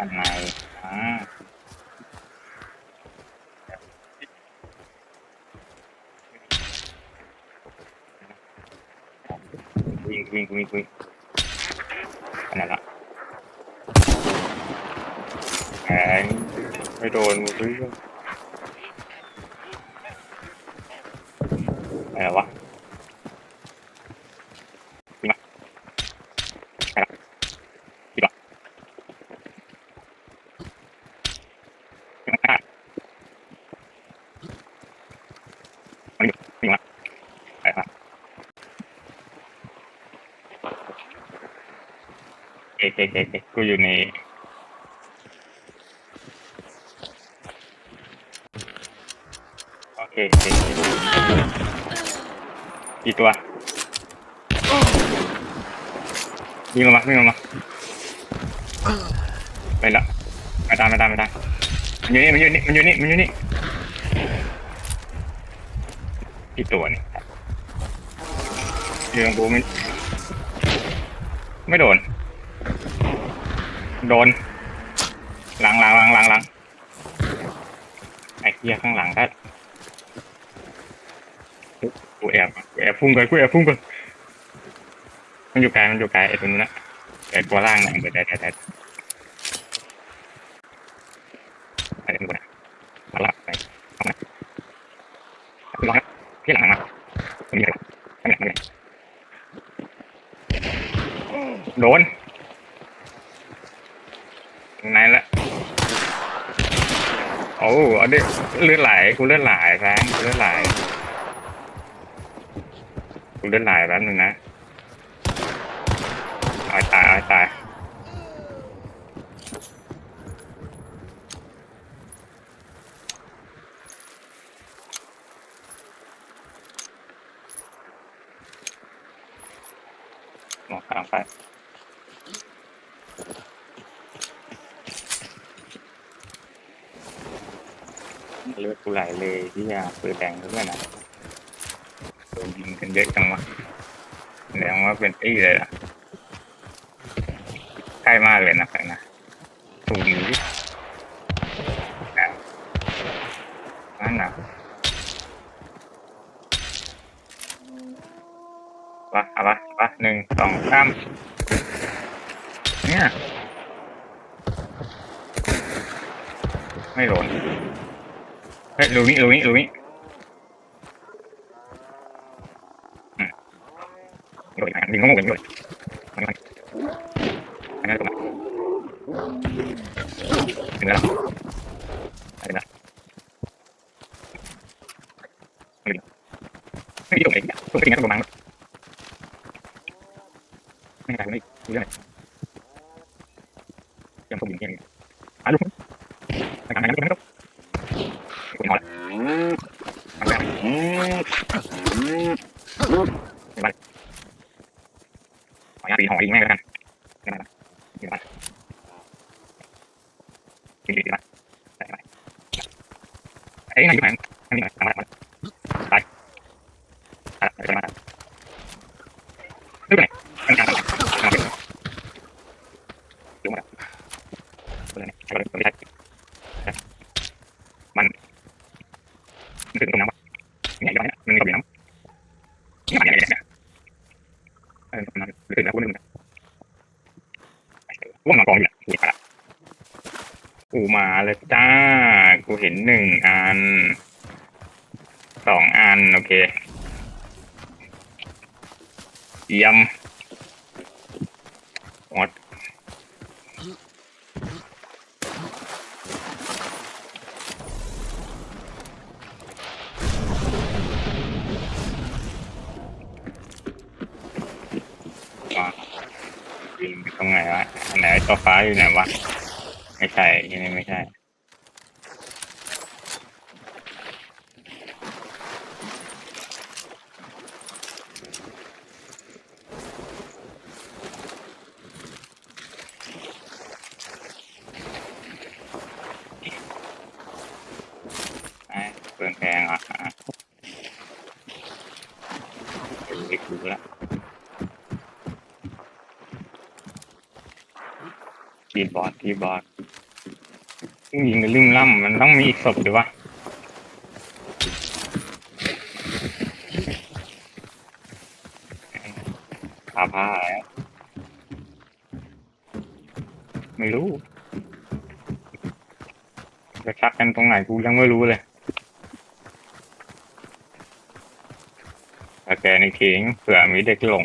ข้างในอ่าวิ่งวิ่งวิ่งวิ่งขนาดละแหงไม่โดนมึงเฮ้ยอะไรวะวิ่งมาไปละวิ่งมาวิ่งมาวิ่งมาวิ่งมาไปละ เอ๊ะเอ๊ะเอ๊ะเอ๊ะกูอยู่ในโอเคโอเคกี่ตัววิ่งลงมาวิ่งลงมาไปแล้วไม่ตามไม่ตามไม่ตามมันอยู่นี่มันอยู่นี่มันอยู่นี่มันอยู่นี่กี่ตัวนี่อยู่ตรงกูไม่ไม่โดน โดน หลังหลังหลังหลังหลังไอ้เหี้ยข้างหลังก็กูแอบกูแอบพุ่งก่อนกูแอบพุ่งก่อนมันอยู่ไกลมันอยู่ไกลไอ้ตัวนู้นนะแต่ตัวล่างน่ะแต่แต่แต่แต่อะไรไม่รู้นะมาละไปเข้ามาลองนะที่หลังมาตรงนี้เลยข้างหลังมาเลยโดน ไหนละโอ้เอาดิเลือดไหลกูเลือดไหลแฟงกูเลือดไหลกูเล่นหลายแป๊บนึงนะตายตายตายตายหมอกกลางไป เลือดกูไหลเลยที่ยาปืนแดงด้วยนะโดนยิงกันเยอะจังวะแดงว่าเป็นตี้เลยล่ะใกล้มากเลยนะใครนะถูกหนีอะนั่นนะวะเอาวะวะหนึ่งสองสามเนี่ย ไม่โดน เฮ้ยรูนี้รูนี้รูนี้โดยยิงงงกันด้วยมันมันอันนั้นตรกันถึงแล้วถึงแล้วไม่ดีไม่ดีตรงไหนตรงไหนตรงนั้นไม่ได้ไม่ดูเรื่องไหนยังคงอยู่ที่นี่อะลูกไม่ทำอะไรไม่ต้องคุณนอนทำแล้วไม่บ้าน ขออนุญาตปีนหอยิงแม่งแล้วกันไม่ได้ละยิงไปยิงดีดีละได้ไหมเอ้ยนายอยู่ไหนนั่นนี่ไหนทำมาทำมาตายตายไปมาดูไหนมันการทำทำเป็นดูมาดูไหนใช่ก็ไม่ใช่มันมันถึงตรงนั้นวะเนี่ยอยู่ไหนมันมีกับน้ำเนี่ยเนี่ยเนี่ยเออมันถึงแล้วกูนึง ว่างกองอยู่กูมากูมาแล้วจ้า กูเห็นหนึ่งอันสองอัน โอเคเยี่ยมหมดมายิงไปตรงไหนวะอัน ไหนตัวฟ้าอยู่ไหนวะ ไม่ใช่ที่นี่ไม่ใช่ ไอ้เปลืองแพงอะอะเด็กดู ละกีบอร์ดกีบอร์ดยิงกันลืมล่ำมันต้องมีอีกศพหรือวะผ่าผ้าแล้วไม่รู้ จะชักกันตรงไหนกูยังไม่รู้เลยแต่แกในเข่งเผื่อมีเด็กหลง